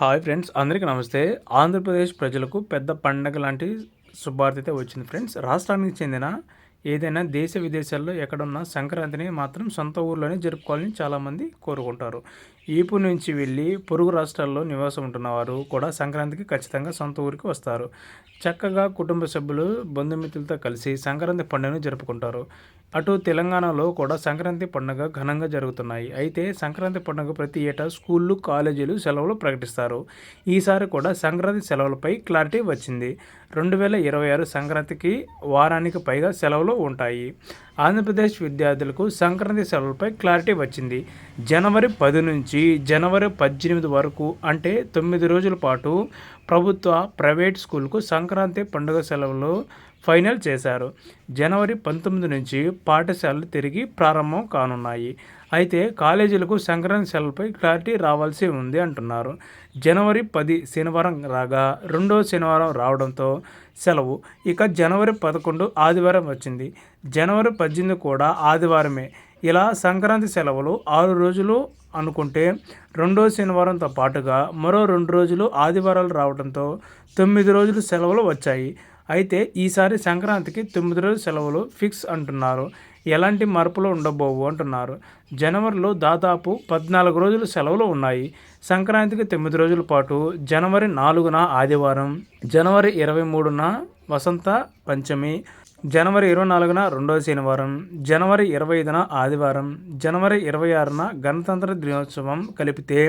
Hi friends అందరికీ నమస్తే. ఆంధ్రప్రదేశ్ ప్రజలకు పెద్ద పండగ లాంటి శుభార్త అయితే వచ్చింది ఫ్రెండ్స్. రాష్ట్రానికి చెందిన ఏదైనా దేశ విదేశాల్లో ఎక్కడున్న సంక్రాంతిని మాత్రం సొంత ఊర్లోనే జరుపుకోవాలని చాలామంది కోరుకుంటారు. ఈపు నుంచి వెళ్ళి పొరుగు రాష్ట్రాల్లో నివాసం ఉంటున్న వారు కూడా సంక్రాంతికి ఖచ్చితంగా సొంత ఊరికి వస్తారు. చక్కగా కుటుంబ సభ్యులు బంధుమిత్రులతో కలిసి సంక్రాంతి పండుగను జరుపుకుంటారు. అటు తెలంగాణలో కూడా సంక్రాంతి పండుగ ఘనంగా జరుగుతున్నాయి. అయితే సంక్రాంతి పండుగ ప్రతి ఏటా స్కూళ్ళు కాలేజీలు సెలవులు ప్రకటిస్తారు. ఈసారి కూడా సంక్రాంతి సెలవులపై క్లారిటీ వచ్చింది. రెండు వేల ఇరవై ఆరు సంక్రాంతికి వారానికి పైగా సెలవులు ఉంటాయి. ఆంధ్రప్రదేశ్ విద్యార్థులకు సంక్రాంతి సెలవులపై క్లారిటీ వచ్చింది. జనవరి పది నుంచి జనవరి పద్దెనిమిది వరకు అంటే తొమ్మిది రోజుల పాటు ప్రభుత్వ ప్రైవేట్ స్కూల్కు సంక్రాంతి పండుగ సెలవులు ఫైనల్ చేశారు. జనవరి పంతొమ్మిది నుంచి పాఠశాలలు తిరిగి ప్రారంభం కానున్నాయి. అయితే కాలేజీలకు సంక్రాంతి సెలవుపై క్లారిటీ రావాల్సి ఉంది అంటున్నారు. జనవరి పది శనివారం రాగా రెండో శనివారం రావడంతో సెలవు. ఇక జనవరి పదకొండు ఆదివారం వచ్చింది. జనవరి పద్దెనిమిది కూడా ఆదివారమే. ఇలా సంక్రాంతి సెలవులు ఆరు రోజులు అనుకుంటే రెండో శనివారంతో పాటుగా మరో రెండు రోజులు ఆదివారాలు రావడంతో తొమ్మిది రోజులు సెలవులు వచ్చాయి. అయితే ఈసారి సంక్రాంతికి తొమ్మిది రోజుల సెలవులు ఫిక్స్ అంటున్నారు. ఎలాంటి మార్పులు ఉండబోవు అంటున్నారు. జనవరిలో దాదాపు పద్నాలుగు రోజులు సెలవులు ఉన్నాయి. సంక్రాంతికి తొమ్మిది రోజుల పాటు జనవరి నాలుగున ఆదివారం జనవరి ఇరవై మూడున వసంత పంచమి జనవరి ఇరవై నాలుగున రెండవ శనివారం జనవరి ఇరవై ఐదున ఆదివారం జనవరి ఇరవై ఆరున గణతంత్ర దినోత్సవం కలిపితే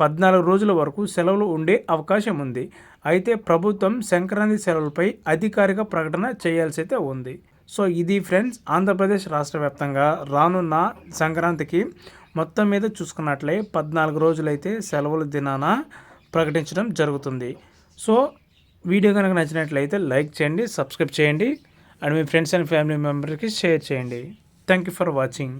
పద్నాలుగు రోజుల వరకు సెలవులు ఉండే అవకాశం ఉంది అయితే ప్రభుత్వం సంక్రాంతి సెలవులపై అధికారిక ప్రకటన చేయాల్సి అయితే ఉంది. సో ఇది ఫ్రెండ్స్ ఆంధ్రప్రదేశ్ రాష్ట్ర వ్యాప్తంగా రానున్న సంక్రాంతికి మొత్తం మీద చూసుకున్నట్లే పద్నాలుగు రోజులైతే సెలవుల దినాన ప్రకటించడం జరుగుతుంది. సో వీడియో కనుక నచ్చినట్లయితే లైక్ చేయండి సబ్స్క్రైబ్ చేయండి అండ్ మీ ఫ్రెండ్స్ అండ్ ఫ్యామిలీ మెంబర్కి షేర్ చేయండి. Thank you for watching.